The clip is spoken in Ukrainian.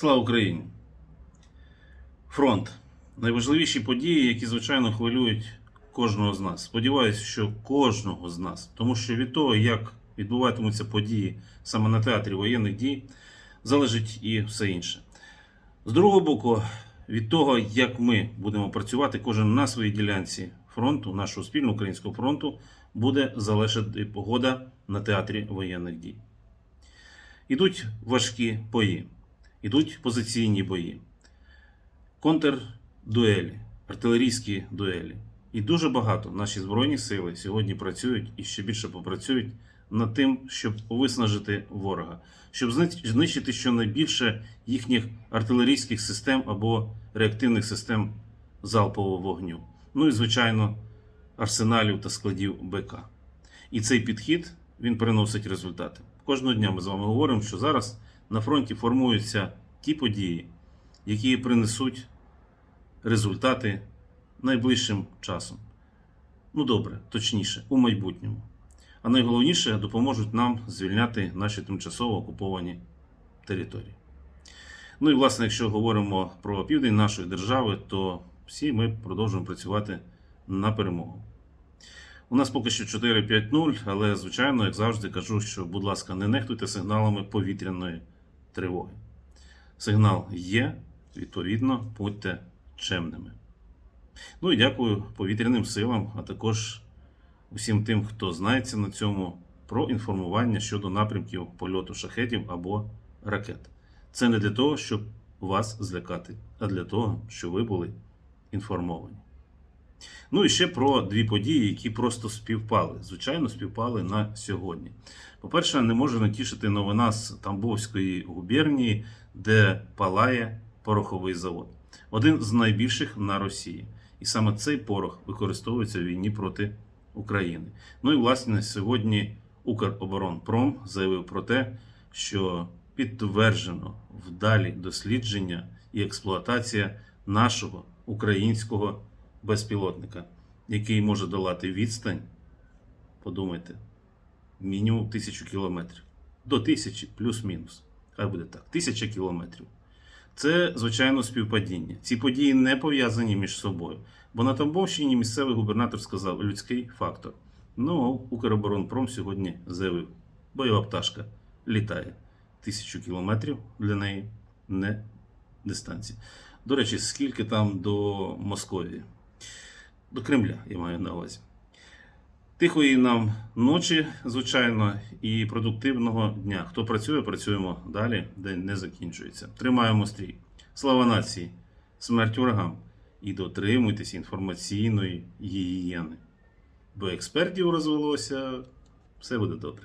Слава Україні! Фронт. Найважливіші події, які, звичайно, хвилюють кожного з нас. Сподіваюся, що кожного з нас. Тому що від того, як відбуватимуться події саме на театрі воєнних дій, залежить і все інше. З другого боку, від того, як ми будемо працювати, кожен на своїй ділянці фронту, нашого спільного українського фронту, буде залежати погода на театрі воєнних дій. Ідуть важкі бої, ідуть позиційні бої, контрдуелі, артилерійські дуелі. І дуже багато наші збройні сили сьогодні працюють і ще більше попрацюють над тим, щоб виснажити ворога, щоб знищити щонайбільше їхніх артилерійських систем або реактивних систем залпового вогню. Ну і, звичайно, арсеналів та складів БК. І цей підхід він приносить результати. Кожного дня ми з вами говоримо, що зараз на фронті формуються ті події, які принесуть результати найближчим часом. Ну добре, точніше, у майбутньому. А найголовніше допоможуть нам звільняти наші тимчасово окуповані території. Ну і власне, якщо говоримо про південь нашої держави, то всі ми продовжуємо працювати на перемогу. У нас поки що 4-5-0, але звичайно, як завжди, кажу, що, будь ласка, не нехтуйте сигналами повітряної тривоги. Сигнал є, відповідно, будьте чемними. Ну і дякую повітряним силам, а також усім тим, хто знається на цьому, про інформування щодо напрямків польоту шахетів або ракет. Це не для того, щоб вас злякати, а для того, щоб ви були інформовані. Ну і ще про дві події, які просто співпали. Звичайно, співпали на сьогодні. По-перше, не може натішити новина з Тамбовської губернії, де палає пороховий завод. Один з найбільших на Росії. І саме цей порох використовується в війні проти України. Ну і власне сьогодні Укроборонпром заявив про те, що підтверджено вдалі дослідження і експлуатація нашого українського безпілотника, який може долати відстань, подумайте, мінімум тисячу кілометрів. До тисячі плюс-мінус. Хай буде так, тисяча кілометрів. Це, звичайно, співпадіння. Ці події не пов'язані між собою. Бо на Тамбовщині місцевий губернатор сказав людський фактор. Ну, Укроборонпром сьогодні заявив, бойова пташка літає. Тисячу кілометрів для неї не дистанція. До речі, скільки там до Московії? До Кремля, я маю на увазі. Тихої нам ночі, звичайно, і продуктивного дня. Хто працює, працюємо далі, день не закінчується. Тримаємо стрій. Слава нації, смерть ворогам і дотримуйтесь інформаційної гігієни. Бо експертів розвелося, все буде добре.